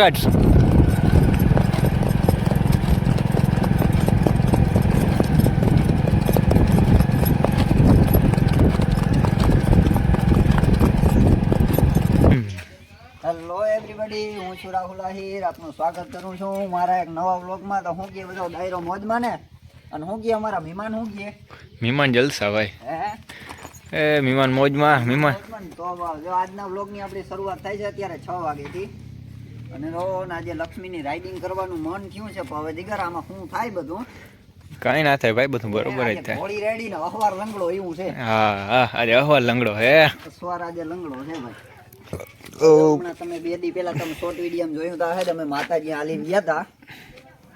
કાઢ hello everybody હું છું રાહુલ આહિર. આપનું સ્વાગત કરું છું. મારા એક નવા વ્લોગમાં તો હું કે બધો ડાયરો મોજમાં ને? અને હું કે અમારા મહેમાન હું કે મહેમાન જલસા ભાઈ. હે? એ મહેમાન મોજમાં મહેમાન તો જો આજના વ્લોગની આપણી શરૂઆત થાય છે અત્યારે છ વાગેથી અને રોન આજે લક્ષ્મીની રાઇડિંગ કરવાનું મન થયું છે પણ હવે દીકરા આમાં શું થાય બધું? કઈ ના થાય ભાઈ બધું બરોબર જ થાય. ઘોડી રેડી ને અહવાર લંગડો એવું છે. હા હા આજે અહવાર લંગડો હે સવાર આજે લંગડો છે ભાઈ. ઓ. હમણાં તમે બે દી પહેલા તમે શોર્ટ વીડિયો જોયું તો હે તમે માતાજી હાલી ગયા હતા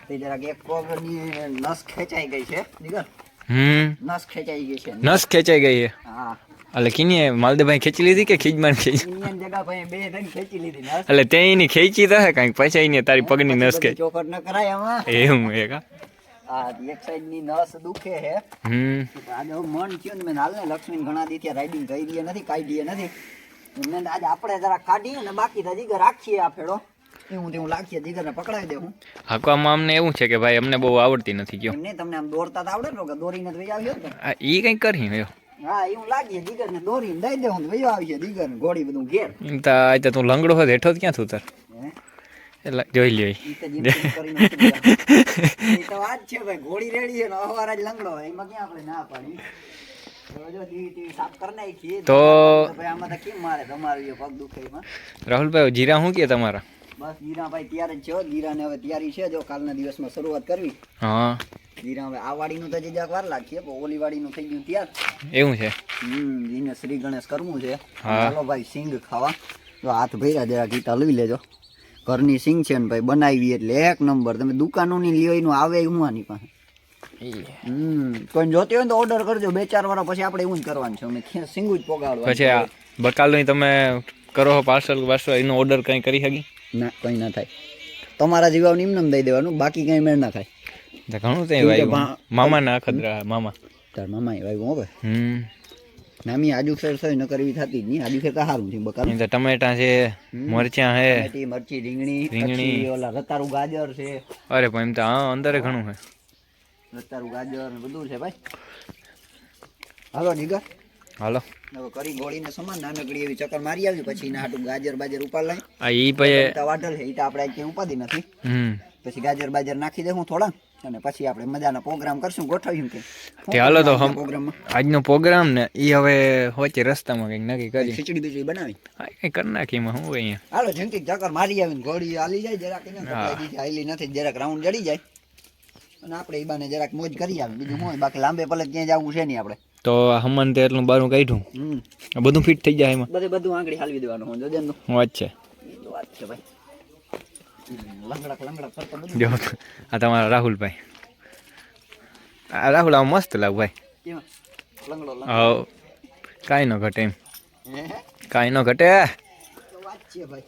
તે જરાક એક પગની નસ ખેંચાઈ ગઈ છે દીકર હમ. નસ ખેંચાઈ ગઈ છે. નસ ખેંચાઈ ગઈ છે. હા. એટલે કિની માલદેભાઈ ખેંચી લીધી કે ખીજમાન ખેંચી ઇન્ડિયન જગા ભાઈ બે ત્રણ ખેંચી લીધી નસ. એટલે તે એની ખેંચી તો હે કાંઈક પછી એને તારી પગની નસ પછી ખેંચ બધી ચોખટ ન કરાય આમાં. એવું હે. કા આ એક સાઈડની નસ દુખે છે હમ. આજે હવે મન થયું ને મેં હાલ ને લક્ષ્મી ઘણા દીથી રાઇડિંગ કરી નથી કાઢી નથી. મેં આજે આપણે જરા કાઢીએ ને બાકી તો જીગર રાખીએ આ ફેડો એવું તેવું લાખીએ જીગર ને પકડાવી દેવું હાંકવામાં અમને એવું છે કે ભાઈ અમને બહુ આવડતી નથી ગયો એમને તમને આમ દોડતા તો આવડે ને કે દોરીને તો વહી આવ્યો જ ને આ ઈ કંઈક કરી હયો હા એવું લાગીએ જીગર ને દોરીને દઈ દેવું વહી આવીએ જીગર ઘોડી બધું ઘેર. તો તું લંગડો હોય હેઠો ક્યાં તું તાર? એટલે જોઈ લ્યો. ઈ તો વાત છે ભાઈ ઘોડી રેડી છે અવારા જ લંગડો હોય એમાં ક્યાં આપણે ના પાડી તો- ભાઈ આમાં કેમ મારે તમારું પગ દુખે રાહુલભાઈ જીરા શું કે તમારા? બસ જીરાભાઈ તૈયાર જ છે જીરાને હવે તૈયારી છે જો કાલના દિવસમાં શરૂઆત કરવી. હા. જીરા હવે આ વાડીનું તો જરાક વાર લાગીએ પણ ઓલી વાડીનું થઈ ગયું ત્યાં એવું છે? હમ એને શ્રી ગણેશ કરવું છે. ચાલો ભાઈ સિંગ ખાવા. જો હાથ ભર્યા જરા ગીત લઈ લેજો. ઘરની સિંગ છે ને ભાઈ બનાવી એટલે એક નંબર. તમે દુકાનોની લ્યો એનું આવે હું આની પાસે. હમ કોઈ જોતી હોય તો ઓર્ડર કરજો. બે ચાર વાર પછી આપણે એવું જ કરવાનું છે. અમે સિંગું જ પોગાડવાનું પછી બકાલની તમે કરો પાર્સલ પાર્સલ એનો ઓર્ડર કંઈ કરી શકી ના કંઈ ના થાય. તમારા જીવાવ નિમનમ દઈ દેવાનું બાકી કંઈ મેળ ના થાય. તો ઘણું તે વાયુ. મામા ના ખદરા મામા. તાર મામા એ ભાઈ. હવે હમ નામી આજુ ફેર થઈ ન કરવી થતી જ નહીં. આજુ ફેર તો સારું છે બકા. તો ટમેટા છે મરચાં છે. ટમેટી મરચી રીંગણી રીંગણી. ઓલા રતારું ગાજર છે. અરે પણ એમ તો હા અંદર ઘણું છે. રતારું ગાજર ને બધું છે ભાઈ. હાલો જીગર હાલો. કરી ગોળીને સમાન નાનકડી એવી ચક્કર મારી આવી પછી ના હાટું ગાજર બાજર ઉપાડ લઈ આ ઈ પછી તો વાઢલ છે એ તો આપણે કે ઉપાડી નથી. હમ. પછી ગાજર બાજર નાખી દેવું થોડા અને પછી આપણે મજાના પ્રોગ્રામ કરશું. ગોઠવ્યું કે. તે હાલો તો હમ આજનો પ્રોગ્રામ ને ઈ હવે હોચે રસ્તામાં કંઈક નક્કી કરી. ખીચડી બીચડી બનાવી? હા કંઈક કરી નાખી હું અહીંયા. હાલો જંકી ચક્કર મારી આવીને ઘોડી હાલી જાય જરાક એને હાલી નથી જરાક રાઉન્ડ જડી જાય. અને આપણે ઈ બાને જરાક મોજ કરી આવે બીજું હોય બાકી લાંબે પલે ક્યાંય જવું છે નહીં આપણે. તો હમન તે એટલું બારું કાઢ્યું. બધું ફિટ થઈ જાય એમાં. બધે બધું આંગળી હાલવી દેવાનું હોય જોજે વાત છે. વાત છે ભાઈ. જો આ તમારા રાહુલભાઈ. આ રાહુલ આમ મસ્ત લાગ ભાઈ. હા કાંઈ ન ઘટે એમ. કાંઈ ન ઘટે. તો ભાઈ.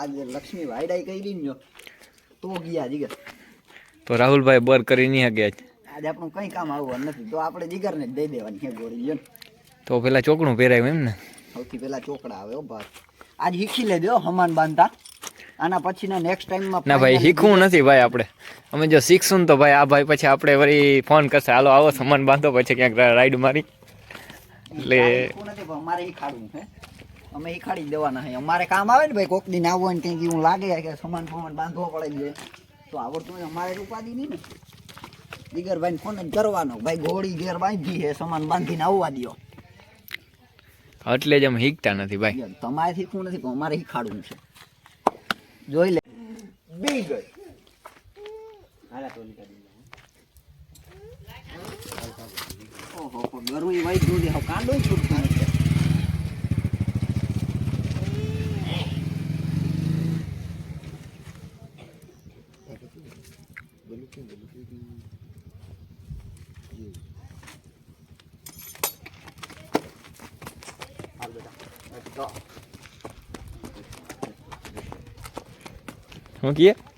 આજે લક્ષ્મી વાયડાઈ કરી ને ગયા જીગર. તો રાહુલભાઈ બર કરી નહીં શકે આજે. આપણું કઈ કામ આવવાનું નથી તો આપણે જીગરને જ દઈ દેવાની ગોળી તો પેલા ચોકડું પહેરાયું એમ ને? સૌથી પહેલા ચોકડા આવે ભાઈ. આજ શીખી લેજો હમાન બાંધતા. આના પછીના નેક્સ્ટ ટાઈમમાં ના ભાઈ શીખવું નથી ભાઈ આપણે. અમે જો શીખશું ને તો ભાઈ આ ભાઈ પછી આપણે વળી ફોન કરશે. હાલો આવો સમાન બાંધો પછી ક્યાંક રાઈડ મારી. એટલે નથી પણ મારે શીખાડવું હે અમે શીખાડી દેવાના છે. અમારે કામ આવે ને ભાઈ કોક દિન આવો ને કંઈક એવું લાગે કે સમાન ફમાન બાંધવો પડે છે. તો આવડતું હોય અમારે રૂપાદી ઉપાધિ નહીં ને. જીગરભાઈ ફોન જ કરવાનો. ભાઈ ઘોડી ઘેર બાંધી છે સમાન બાંધીને આવવા દ્યો. એટલે જ અમે શીખતા નથી ભાઈ. તમારે શીખવું નથી પણ અમારે શીખાડવું છે. જોઈ લે. બી ગઈ. ઓહો ગરું ઈ વાઈ ગયું હવે કાંડો છૂટતો નથી શું કહીએ મોદી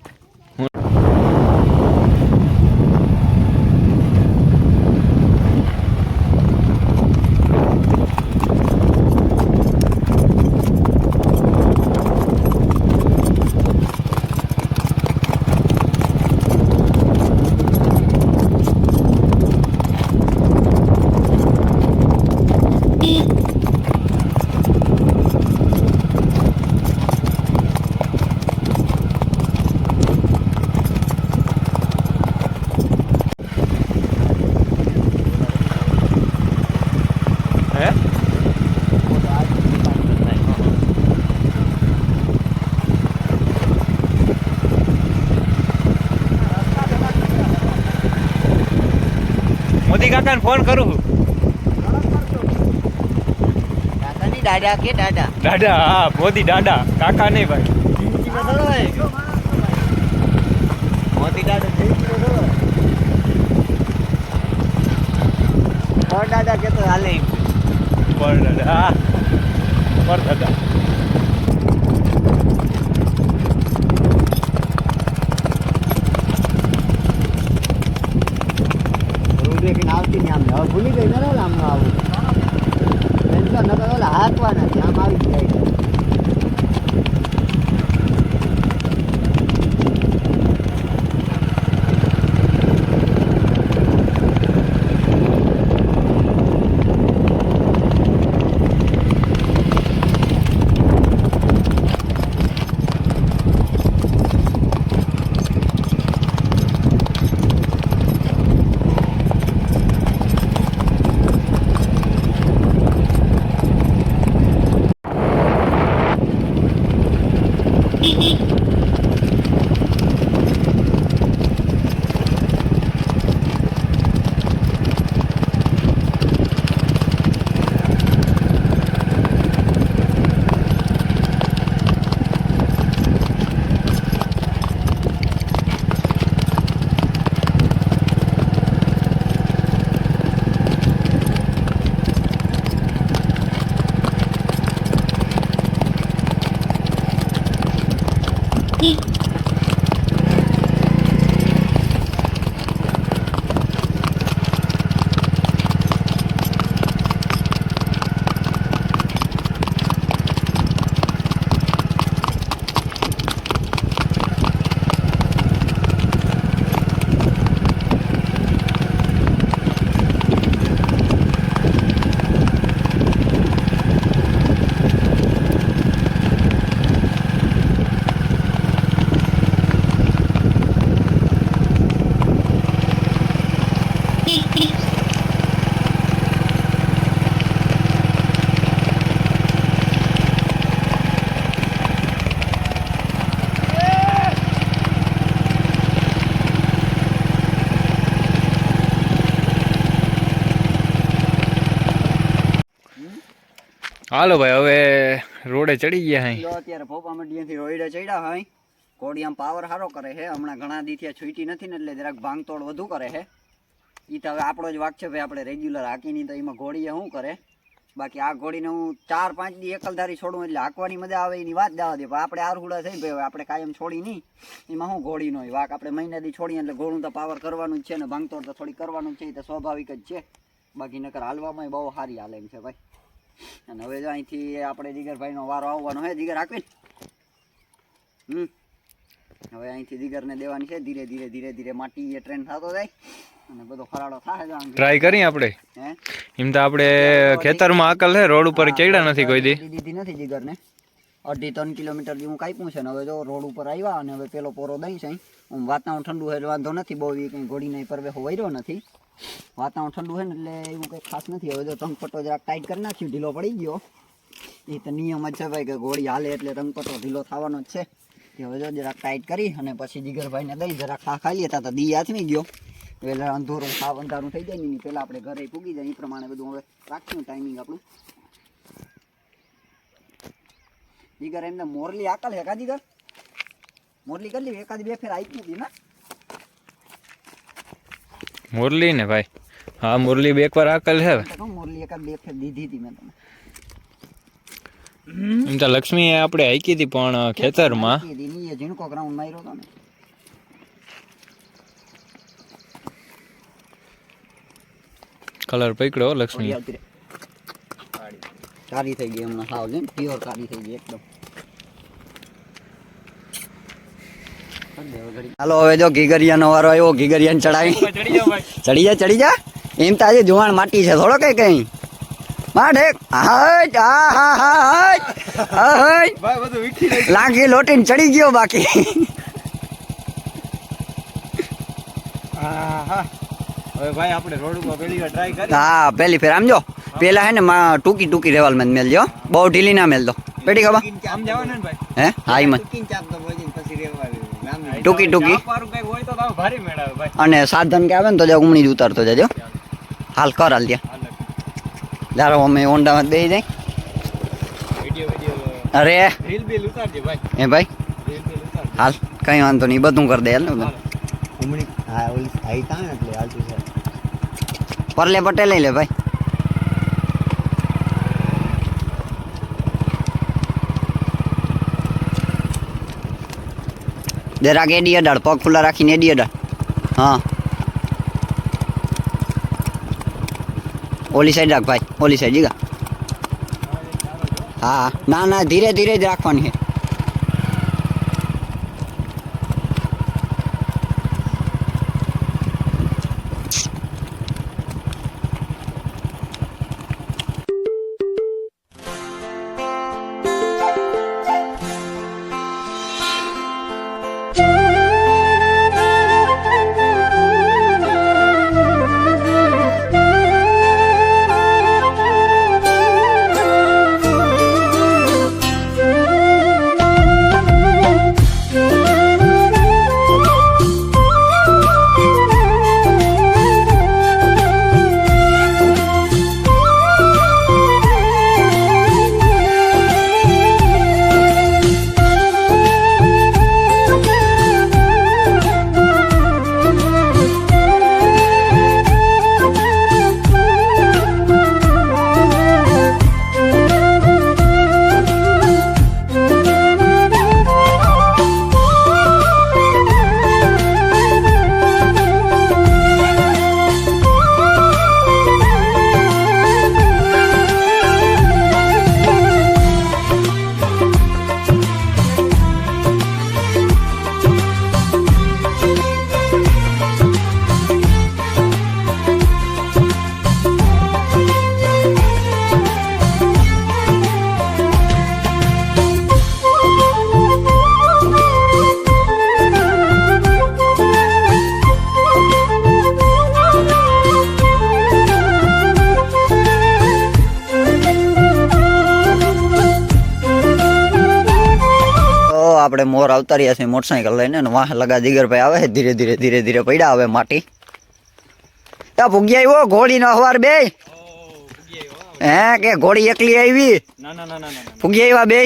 કાકાને ફોન કરું. દાદાની દાદા કે દાદા? દાદા હા મોદી દાદા. કાકા નહીં ભાઈ. મોતી દાદા દાદા કે તો હાલે પર દાદા પર દાદા રૂબેકીને આવતી ને આમ હવે ભૂલી ગઈ ને આમ આવું? નકર ઓલા હાથવા નથી આમ આવી જાય কি હાલો ભાઈ, હવે રોડે ચડી ગયા હઈ અત્યારે ભોપા મંડીએથી રોડે ચડ્યા હોય કોડિયામ પાવર સારો કરે છે હમણાં ઘણા દીથી છૂટી નથી ને એટલે જરાક ભાંગતોડ વધુ કરે છે ઈ તો હવે આપણો જ વાક છે ભાઈ, આપણે રેગ્યુલર હાકીની તો એમાં ઘોડીએ શું કરે? બાકી આ ઘોડીને હું ચાર પાંચ દી એકલધારી છોડું એટલે હાંકવાની મજા આવે, એની વાત જવા દે. પણ આપણે આરહુડા થઈ ભાઈ આપણે કાયમ છોડી નહીં. એમાં હું ઘોડીનો હોય વાક? આપણે મહિના દી છોડીએ એટલે ઘોડું તો પાવર કરવાનું જ છે ને ભાંગતોડ તો થોડી કરવાનું જ છે, એ તો સ્વાભાવિક જ છે. બાકી નકર હાલવામાં બહુ સારી હાલે છે ભાઈ. અને હવે જો અહીંથી આપણે જીગરભાઈનો વારો આવવાનો છે જીગર હમ. હવે અહીંથી જીગરને દેવાની છે ધીરે ધીરે ધીરે ધીરે માટી એ ટ્રેન થતો જાય અને બધો ફરાળો થાય ટ્રાય કરી આપણે? એમ તો આપણે ખેતરમાં આકલ છે રોડ ઉપર ચડ્યા નથી કોઈ દી. દીધી નથી જીગરને. અઢી ત્રણ કિલોમીટર જેવું કાપ્યું છે ને હવે જો રોડ ઉપર આવ્યા અને હવે પેલો પોરો દઈ છે આમ વાતાવરણ ઠંડુ હોય એટલે વાંધો નથી બહુ એ નહીં ઘોડીને પરવેહો રહ્યો નથી. વાતાવરણ ઠંડુ હોય ને એટલે એવું કંઈ ખાસ નથી. હવે જો તંગપટ્ટો જરાક ટાઈટ કરી નાખ્યું, ઢીલો પડી ગયો. એ તો નિયમ જ છે ભાઈ કે ઘોડી હાલે એટલે તંગપટ્ટો ઢીલો થવાનો જ છે. કે હવે જો જરાક ટાઈટ કરી અને પછી જીગરભાઈને દઈ, જરાક ખા ખાઈ લેતા તો દી હાથમી ગયો. એટલે અંધોરું સાવ અંધારું થઈ જાય ને પહેલાં આપણે ઘરે પૂગી જાય. એ પ્રમાણે બધું હવે રાખ્યું ટાઈમિંગ આપણું. જીગર એમને મોરલી આકલ હે કા જીગર? મોરલી કરી લી એકાદ બે ફેર આવી હતી ના. મુરલી ને ભાઈ? હા મુરલી બે એકવાર આકલ છે મુરલી એકાદ બે ફેર દીધી હતી મેં તમને. એમ તો લક્ષ્મી આપણે હાઈકી હતી પણ ખેતરમાં ની ઝીણકો ગ્રાઉન્ડ માર્યો હતો ને. કલર પકડ્યો લક્ષ્મી. કાળી થઈ ગઈ હમણાં સાવ છે પ્યોર કાળી થઈ ગઈ એકદમ. હાલો હવે જો ઘીગરિયાનો વારો આવ્યો ઘીગરિયાને ચડાવી. ચડી જા ચડી જા. એમ તો આજે જુવાણ માટી છે થોડો કઈ કઈ. લાંગી લોટીને ચડી ગયો બાકી. હા પેલી ફેર આમ જો. પેલા હે ને ટૂંકી ટૂંકી રેવાલ મેં મેલજો બહુ ઢીલી ના મેલજો પેટી ખબર? હે? હા ઈ માં ટૂંકી ટૂંકી. અને સાધન કે આવે ને તો જ ઉમણી જ ઉતારતો જજો. હાલ કર હાલ ત્યાં ધારો અમે ઓંડામાં દઈ જાય. વીડિયો વીડિયો અરે. રીલ ભાઈ. એ ભાઈ. રીલ બિલ ઉતારજે. હાલ કઈ વાંધો નહીં બધું કરી દે હાલ ને ઉમણી હા ઓલી એટલે પરલે પટેલ લઈ લે ભાઈ. જરાક એડી અડાડ, પગ ખુલ્લા રાખીને એડી અડાડ. હા. ઓલી સાઈડ રાખ ભાઈ, ઓલી સાઈડ જીગા. હા. ના ના, ધીરે ધીરે જ રાખવાની છે. મોર આવતા રહ્યા છે મોટરસાઇકલ લઈને ને વાહ લગા દિગરભાઈ આવે છે ધીરે ધીરે ધીરે ધીરે પડ્યા આવે માટી. ત્યાં ભૂગ્યા આવ્યો ઘોડી નો અખબાર બે. હે કે ઘોડી એકલી આવી? ફૂગી આવ્યા બે?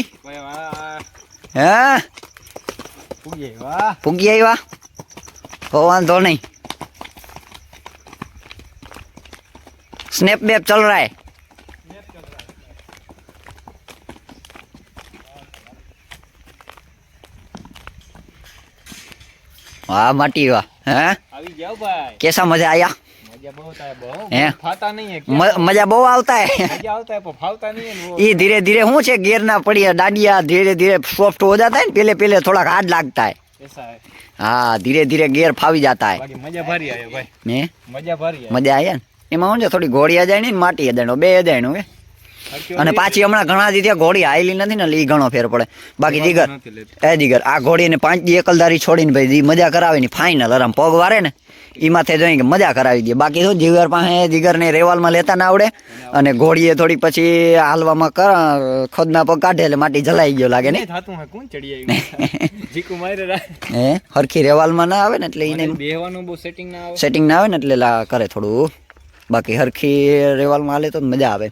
હે? પૂગે આવ્યા. હો વાંધો નહીં. સ્નેપ બેપ ચલ રહા વાહ માટી વાહ. હે? આવી જાવ ભાઈ. કેસા મજા આયા? મજા બહુ આવતા એ ધીરે ધીરે શું છે ગેર ના પડી દાડિયા ધીરે ધીરે સોફ્ટ હો જતા ને પેલે પેલે થોડાક હાર્ડ લાગતા હા ધીરે ધીરે ગેર ફાવી જતા મજા ભારી મજા ભારી ને? એમાં શું છે થોડી ઘોડી અજાણી માટી અજાણો બે અજાણું હે? અને પાછી હમણાં ઘણા દી ત્યાં ઘોડી આયેલી નથી ને એ ઘણો ફેર પડે. બાકી દીગર એ દીગર આ ઘોડીને પાંચ દી એકલદારી છોડીને ભાઈ મજા કરાવી ને ફાઇનલ આરામ પગ વારે ને ઈ માથે જોઈ કે મજા કરાવી દે. બાકી શું જીગર પાસે જીગરને રેવાલમાં લેતા ના આવડે અને ઘોડીએ થોડી પછી હાલવામાં કર ખોદના પગ કાઢે એટલે માટી જલાઈ ગયો લાગે ને હે હરખી રેવાલમાં ના આવે ને એટલે એને સેટિંગ ના આવે. સેટિંગ ના આવે ને એટલે કરે થોડું. બાકી હરખી રેવાલમાં હાલે તો મજા આવે.